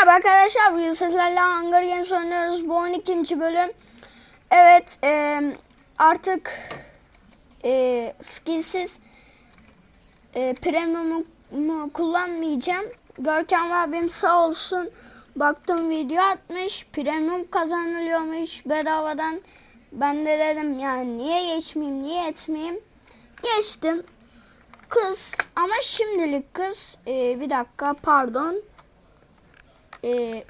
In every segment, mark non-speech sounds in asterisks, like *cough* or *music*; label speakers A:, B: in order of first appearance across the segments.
A: Merhaba arkadaşlar bugün sizlerle Hunger Games oynuyoruz. Bu 12. bölüm. Evet e, artık e, skillsiz e, premium'u kullanmayacağım. Görkem abim sağ olsun baktım video atmış. Premium kazanılıyormuş bedavadan. Ben de dedim yani niye geçmeyeyim niye etmeyeyim. Geçtim. Kız ama şimdilik kız e, bir dakika pardon. Ee,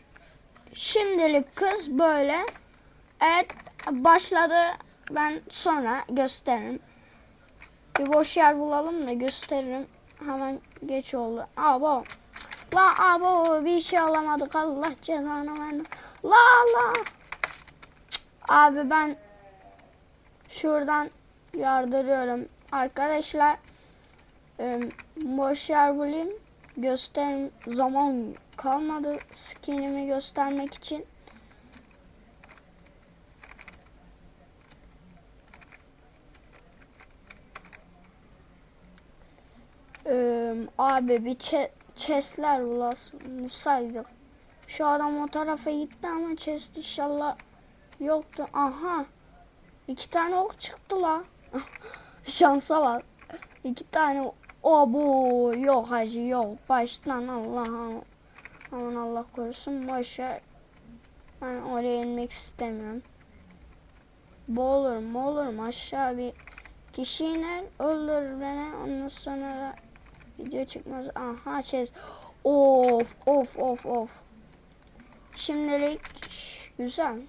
A: şimdilik kız böyle. Evet başladı. Ben sonra gösteririm. Bir boş yer bulalım da gösteririm. Hemen geç oldu. Abo. La abo bir şey alamadık. Allah cezanı versin. La la. Cık, Abi ben şuradan yardırıyorum. Arkadaşlar boş yer bulayım. Gösterim zaman kalmadı skinimi göstermek için. Ee, abi bir çe chestler bulasaydık. Şu adam o tarafa gitti ama chest inşallah yoktu. Aha. iki tane ok çıktı la. *laughs* Şansa bak. İki tane o bu yok hacı yok. Baştan Allah aman Allah korusun boşver. Ben oraya inmek istemiyorum. Boğulurum boğulurum aşağı bir kişi iner öldürür beni ondan sonra video çıkmaz. Aha çez. Of of of of. Şimdilik güzel.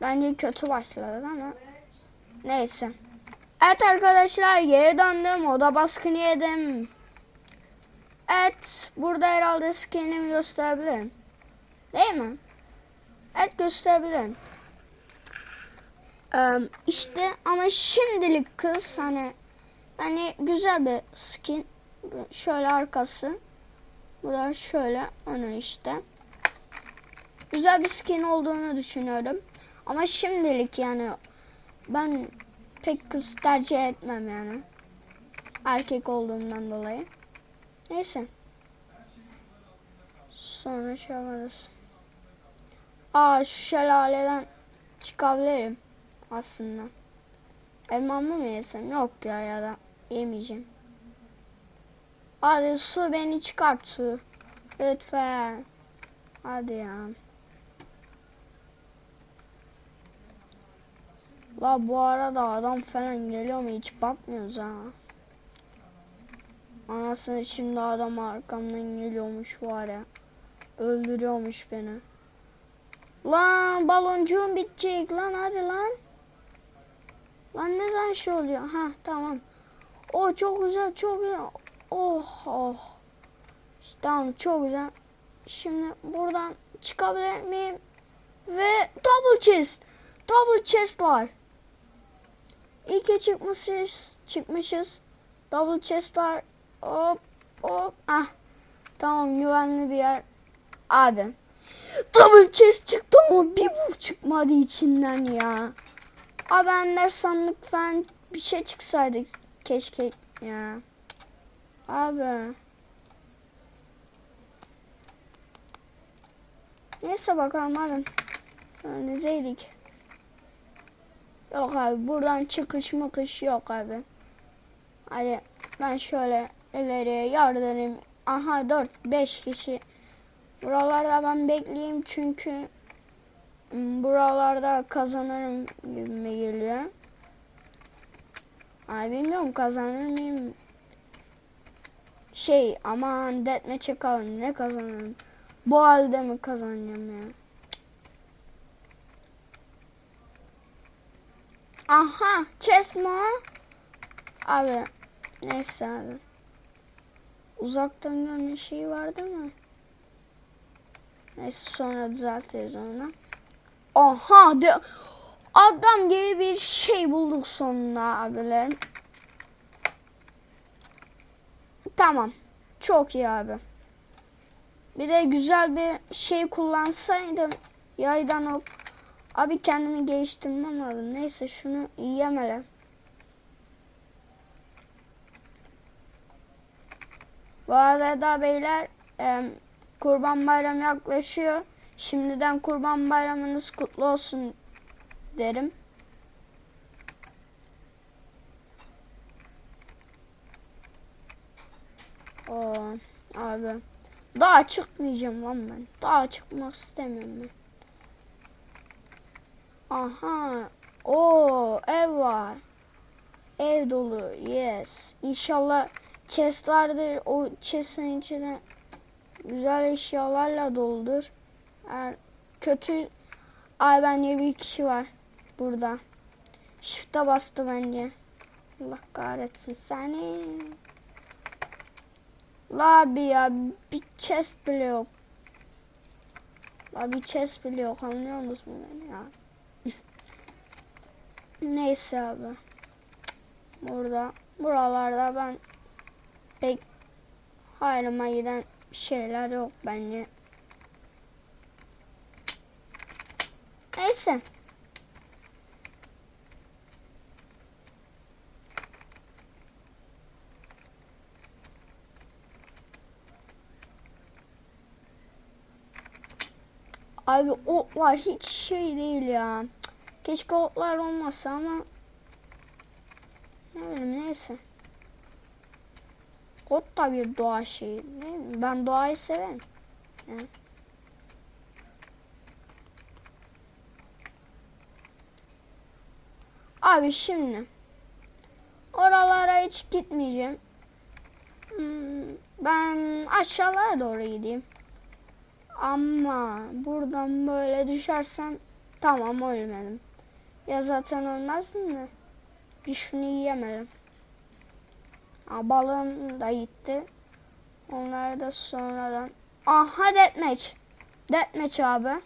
A: Bence kötü başladı ama neyse. Evet arkadaşlar geri döndüm. Oda baskını yedim. Evet. Burada herhalde skinimi gösterebilirim. Değil mi? Evet gösterebilirim. Ee, işte ama şimdilik kız hani hani güzel bir skin. Şöyle arkası. Bu da şöyle önü işte. Güzel bir skin olduğunu düşünüyorum. Ama şimdilik yani ben pek kız tercih etmem yani. Erkek olduğumdan dolayı. Neyse. Sonra şey yaparız. Aa şu şelaleden çıkabilirim aslında. Elmamı mı yesem? Yok ya ya da yemeyeceğim. Hadi su beni çıkart su. Lütfen. Hadi ya. La bu arada adam falan geliyor mu hiç bakmıyoruz ha. Anasını şimdi adam arkamdan geliyormuş var ya. Öldürüyormuş beni. Lan baloncuğum bitecek lan hadi lan. Lan ne zaman şey oluyor? Ha tamam. O çok güzel çok güzel. Oh oh. İşte tamam çok güzel. Şimdi buradan çıkabilir miyim? Ve double chest. Double chest var. İlk çıkmışız. Çıkmışız. Double chest var. Hop hop. Ah. Tamam güvenli bir yer. Abi. Double chest çıktı ama bir bu çıkmadı içinden ya. Abi ender sandık falan bir şey çıksaydı keşke ya. Abi. Neyse bakalım hadi. Önünüzdeydik. Yok abi buradan çıkış mıkış yok abi. Hadi ben şöyle ileriye yardırayım. Aha 4-5 kişi. Buralarda ben bekleyeyim çünkü buralarda kazanırım gibime geliyor. Ay bilmiyorum kazanır mıyım? Şey aman deathmatch'e kalın ne kazanırım? Bu halde mi kazanacağım ya? Aha chest mi o? Abi neyse abi. Uzaktan görme şeyi vardı mı? Neyse sonra düzeltiriz onu. Aha de adam gibi bir şey bulduk sonunda abilerim. Tamam. Çok iyi abi. Bir de güzel bir şey kullansaydım yaydan ok. Abi kendimi geliştirmem lazım. Neyse şunu yiyemele. Bu arada beyler e, kurban bayramı yaklaşıyor. Şimdiden kurban bayramınız kutlu olsun derim. Oo, abi. Daha çıkmayacağım lan ben. Daha çıkmak istemiyorum ben. Aha. O ev var. Ev dolu. Yes. İnşallah chest vardır. O chest'in içine güzel eşyalarla doldur. Eğer kötü Ay bence bir kişi var burada. Shift'e bastı bence. Allah kahretsin seni. La abi ya bir chest bile yok. La chest bile yok anlıyor musun beni ya? *laughs* Neyse abi. Burada buralarda ben pek hayrıma giden şeyler yok bence. Neyse. Abi otlar hiç şey değil ya. Keşke otlar olmasa ama ne bileyim neyse. Ot da bir doğa şeyi? Ben doğayı severim. Yani. Abi şimdi oralara hiç gitmeyeceğim. Hmm, Ben aşağılara doğru gideyim. Ama buradan böyle düşersem tamam ölmedim. Ya zaten ölmezdim de. Bir şunu yiyemedim. Ha, balığım da gitti. Onları da sonradan. Aha deathmatch. Deathmatch abi.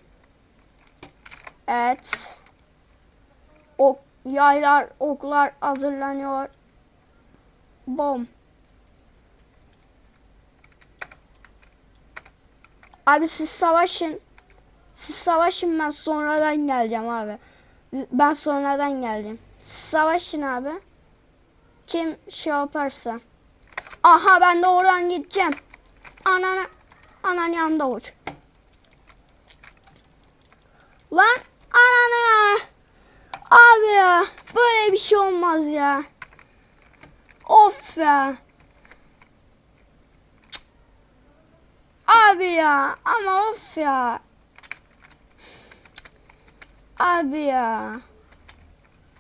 A: Evet. Ok, yaylar, oklar hazırlanıyor. Bom. Abi siz savaşın. Siz savaşın ben sonradan geleceğim abi. Ben sonradan geleceğim. Siz savaşın abi. Kim şey yaparsa. Aha ben de oradan gideceğim. Anana. Anan yanında uç. Lan anana. Abi ya. Böyle bir şey olmaz ya. Of ya. Abi ya. Ama of ya. Abi ya.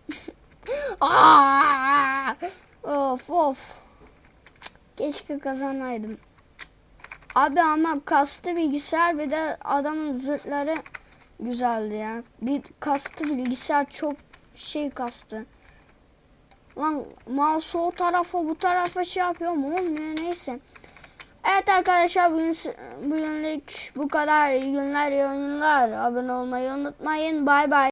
A: *laughs* Aa! Of of. Keşke kazanaydım. Abi ama kastı bilgisayar bir de adamın zırhları güzeldi ya. Bir kastı bilgisayar çok şey kastı. Lan mouse o tarafa bu tarafa şey yapıyor mu olmuyor neyse. Evet arkadaşlar bugün, bugünlük bu kadar. İyi günler, iyi oyunlar. Abone olmayı unutmayın. Bay bay.